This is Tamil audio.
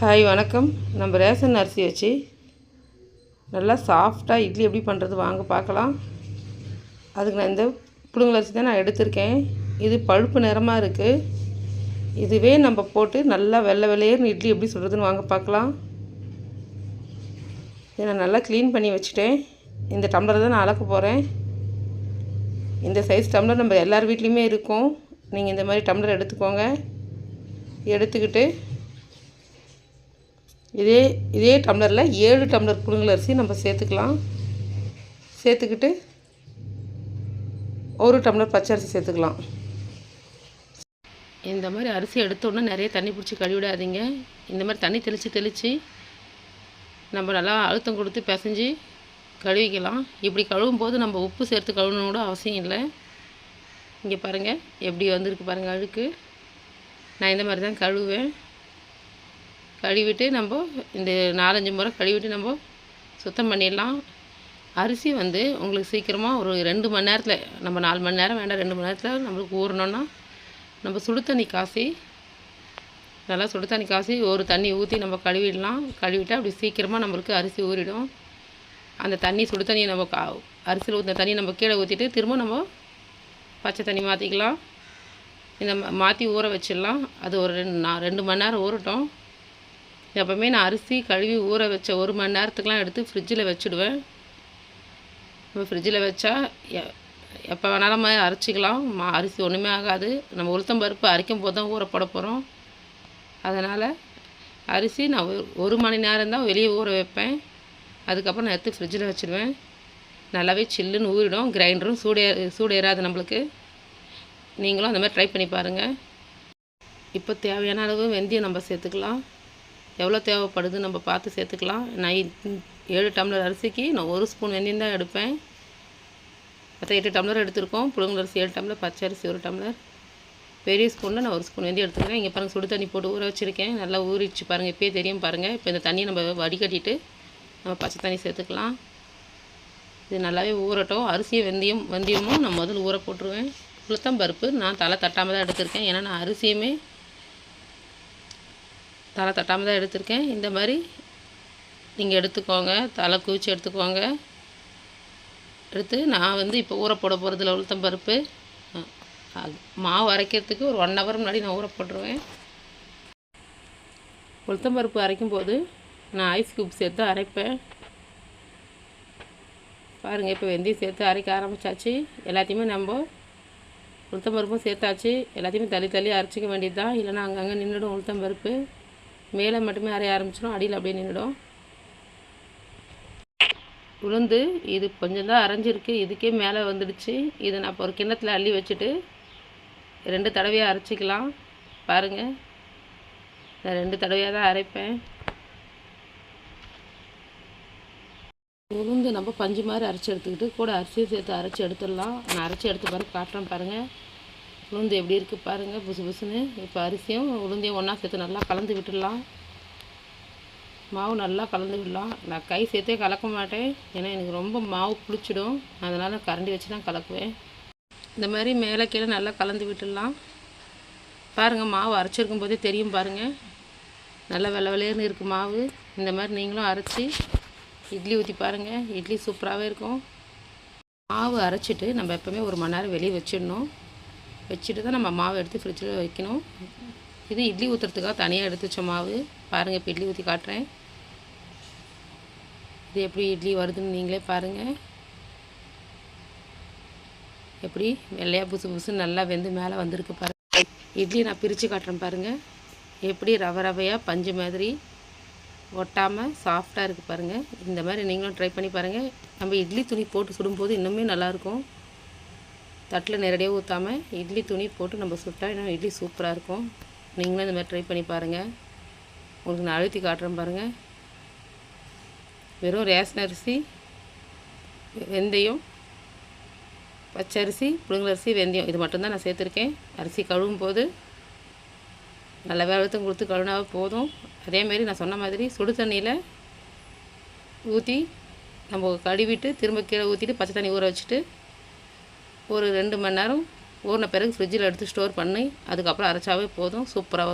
ஹாய் வணக்கம். நம்ம ரேஷன் அரிசி வச்சு நல்லா சாஃப்டாக இட்லி எப்படி பண்ணுறது வாங்க பார்க்கலாம். அதுக்கு நான் இந்த புழுங்கல் அரிசி தான் நான் எடுத்திருக்கேன். இது பழுப்பு நிறமாக இருக்குது இதுவே நம்ம போட்டு நல்லா வெள்ளை வெள்ளையர்னு இட்லி எப்படி சொல்கிறதுன்னு வாங்க பார்க்கலாம். இதை நான் நல்லா க்ளீன் பண்ணி வச்சுட்டேன். இந்த டம்ளரை தான் நான் அளக்க போகிறேன் இந்த சைஸ் டம்ளர் நம்ம எல்லார் வீட்லேயுமே இருக்கும். நீங்கள் இந்த மாதிரி டம்ளர் எடுத்துக்கோங்க. எடுத்துக்கிட்டு இதே இதே டம்ளரில் ஏழு டம்ளர் புழுங்கல் அரிசி நம்ம சேர்த்துக்கலாம். சேர்த்துக்கிட்டு ஒரு டம்ளர் பச்சை அரிசி சேர்த்துக்கலாம். இந்த மாதிரி அரிசி எடுத்தோன்னே நிறைய தண்ணி பிடிச்சி கழுவிடாதீங்க இந்த மாதிரி தண்ணி தெளித்து தெளித்து நம்ம நல்லா அழுத்தம் கொடுத்து பிசைஞ்சு கழுவிக்கலாம். இப்படி கழுவும் போது நம்ம உப்பு சேர்த்து கழுவணும் கூட அவசியம் இல்லை. இங்கே பாருங்கள் எப்படி வந்திருக்கு பாருங்கள் அழுக்கு. நான் இந்த மாதிரி தான் கழுவேன் கழுவிட்டு நம்ம இந்த நாலஞ்சு முறை கழுவிட்டு நம்ம சுத்தம் பண்ணிடலாம். அரிசி வந்து உங்களுக்கு சீக்கிரமாக ஒரு ரெண்டு மணி நேரத்தில் நம்ம நாலு மணி நேரம் வேண்டாம் ரெண்டு மணி நேரத்தில் நம்மளுக்கு ஊறணுன்னா நம்ம சுடு தண்ணி காசி நல்லா சுடு தண்ணி காசி ஒரு தண்ணி ஊற்றி நம்ம கழுவிடலாம். கழுவிட்டு அப்படி சீக்கிரமாக நம்மளுக்கு அரிசி ஊறிடும். அந்த தண்ணி சுடு தண்ணியை நம்ம கா அரிசியில் ஊற்றின தண்ணி நம்ம கீழே ஊற்றிட்டு திரும்ப நம்ம பச்சை தண்ணி மாற்றிக்கலாம் இந்த மாற்றி ஊற வச்சிடலாம். அது ஒரு ரெண்டு நான் ரெண்டு மணி நேரம் ஊறட்டும். எப்போவுமே நான் அரிசி கழுவி ஊற வச்ச ஒரு மணி நேரத்துக்குலாம் எடுத்து ஃப்ரிட்ஜில் வச்சுடுவேன். நம்ம ஃப்ரிட்ஜில் வச்சா எப்போ வேணாலும் நம்ம அரைச்சிக்கலாம். மா அரிசி ஒன்றுமே ஆகாது. நம்ம உளுத்தம் பருப்பு அரைக்கும் போது தான் ஊற போட போகிறோம் அதனால் அரிசி நான் ஒரு மணி நேரம் தான் வெளியே ஊற வைப்பேன். அதுக்கப்புறம் நான் எடுத்து ஃப்ரிட்ஜில் வச்சுடுவேன். நல்லாவே சில்லுன்னு ஊறிடும். கிரைண்டரும் சூடே சூடு ஏறாது நம்மளுக்கு. நீங்களும் அந்த மாதிரி ட்ரை பண்ணி பாருங்கள் இப்போ தேவையான அளவு வெந்தயம் நம்ம சேர்த்துக்கலாம். எவ்வளோ தேவைப்படுது நம்ம பார்த்து சேர்த்துக்கலாம். நான் ஏழு டம்ளர் அரிசிக்கு நான் ஒரு ஸ்பூன் வெந்தயம் தான் எடுப்பேன். மற்ற எட்டு டம்ளர் எடுத்திருக்கோம். புழுங்கல் அரிசி ஏழு டம்ளர் பச்சை அரிசி ஒரு டம்ளர். பெரிய ஸ்பூனில் நான் ஒரு ஸ்பூன் வெந்தயம் எடுத்துக்கிறேன். இங்கே பாருங்கள் சுடு தண்ணி போட்டு ஊற வச்சுருக்கேன். நல்லா ஊறிச்சு பாருங்கள் இப்போயே தெரியும் பாருங்கள் இப்போ இந்த தண்ணியை நம்ம வடிகட்டிட்டு நம்ம பச்சை தண்ணி சேர்த்துக்கலாம். இது நல்லாவே ஊறட்டும். அரிசியும் வெந்தயம் வெந்தயமும் நான் முதல்ல ஊற போட்டுருவேன். உளுத்தம் பருப்பு நான் தலை தட்டாமல் தான் எடுத்திருக்கேன். ஏன்னா நான் அரிசியுமே தலை தட்டாமல் தான் எடுத்திருக்கேன். இந்த மாதிரி நீங்கள் எடுத்துக்கோங்க. தலை குவிச்சு எடுத்துக்கோங்க. எடுத்து நான் வந்து இப்போ ஊற போட போகிறதுல உளுத்தம் பருப்பு. மாவு அரைக்கிறதுக்கு ஒரு ஒன் ஹவர் முன்னாடி நான் ஊற போட்டுருவேன். உளுத்தம் பருப்பு அரைக்கும் போது நான் ஐஸ் க்யூப் சேர்த்து அரைப்பேன். பாருங்கள் இப்போ வெந்தயம் சேர்த்து அரைக்க ஆரம்பித்தாச்சு எல்லாத்தையுமே நம்ம உளுத்தம் பருப்பும் சேர்த்தாச்சு. எல்லாத்தையுமே தள்ளி தள்ளி அரைச்சிக்க வேண்டியது தான் இல்லைனா அங்கங்கே நின்றுடும் உளுத்தம் பருப்பு. மேலே மட்டுமே அரைய ஆரம்பிச்சிடும் அடியில் அப்படியே நின்றுடும். உளுந்து இது கொஞ்சம் தான் அரைஞ்சிருக்கு இதுக்கே மேலே வந்துடுச்சு. இதை நான் இப்போ ஒரு கிண்ணத்தில் அள்ளி வச்சுட்டு ரெண்டு தடவையாக அரைச்சிக்கலாம். பாருங்கள் நான் ரெண்டு தடவையாக தான் அரைப்பேன். உளுந்து நம்ம பஞ்சு மாதிரி அரைச்சி எடுத்துக்கிட்டு கூட அரிசியை சேர்த்து அரைச்சி எடுத்துடலாம். நான் அரைச்சி எடுத்து பாருங்க காட்டுறேன் பாருங்கள் உளுந்து எப்படி இருக்குது பாருங்கள் புசு புசுன்னு. இப்போ அரிசியும் உளுந்தையும் ஒன்றா சேர்த்து நல்லா கலந்து விட்டுடலாம். மாவு நல்லா கலந்து விடலாம். நான் கை சேர்த்தே கலக்க மாட்டேன். ஏன்னா எனக்கு ரொம்ப மாவு புளிச்சிடும். அதனால் கரண்டி வச்சு தான் கலக்குவேன். இந்த மாதிரி மேலே கீழே நல்லா கலந்து விட்டுடலாம். பாருங்கள் மாவு அரைச்சிருக்கும் போதே தெரியும் பாருங்கள் நல்லா வெள்ளை வெள்ளையர்னு இருக்குது மாவு. இந்த மாதிரி நீங்களும் அரைச்சி இட்லி ஊற்றி பாருங்கள் இட்லி சூப்பராகவே இருக்கும். மாவு அரைச்சிட்டு நம்ம எப்போவுமே ஒரு மணி நேரம் வெளியே வச்சிடணும். வச்சுட்டு தான் நம்ம மாவு எடுத்து ஃப்ரிட்ஜில் வைக்கணும். இது இட்லி ஊற்றுறதுக்காக தனியாக எடுத்து வச்ச மாவு. பாருங்கள் இப்போ இட்லி ஊற்றி காட்டுறேன். இது எப்படி இட்லி வருதுன்னு நீங்களே பாருங்கள் எப்படி வெள்ளையாக புசு புசு நல்லா வெந்து மேலே வந்திருக்கு பாருங்கள் இட்லி நான் பிரித்து காட்டுறேன் பாருங்கள் எப்படி ரவை ரவையாக பஞ்சு மாதிரி ஒட்டாமல் சாஃப்டாக இருக்குது பாருங்கள் இந்த மாதிரி நீங்களும் ட்ரை பண்ணி பாருங்கள் நம்ம இட்லி துணி போட்டு சுடும்போது இன்னுமே நல்லாயிருக்கும் தட்டில் நேரடியாக ஊற்றாமல் இட்லி துணி போட்டு நம்ம சுட்டால் இன்னும் இட்லி சூப்பராக இருக்கும். நீங்களும் இந்த மாதிரி ட்ரை பண்ணி பாருங்கள் உங்களுக்கு நான் அழுத்தி காட்டுறேன் பாருங்கள் வெறும் ரேஷன் அரிசி வெந்தயம் பச்சரிசி புழுங்கலரிசி வெந்தயம். இது மட்டும்தான் நான் சேர்த்துருக்கேன். அரிசி கழுவும் போது நல்ல அழுத்தம் கொடுத்து கழுவினாவே போதும். அதேமாரி நான் சொன்ன மாதிரி சுடு தண்ணியில் ஊற்றி நம்ம கழுவிட்டு திரும்ப கீழே ஊற்றிட்டு பச்சை தண்ணி ஊற வச்சுட்டு ஒரு ரெண்டு மணி நேரம் ஊறின பிறகு ஃப்ரிட்ஜில் எடுத்து ஸ்டோர் பண்ணி அதுக்கப்புறம் அரைச்சாவே போதும். சூப்பராக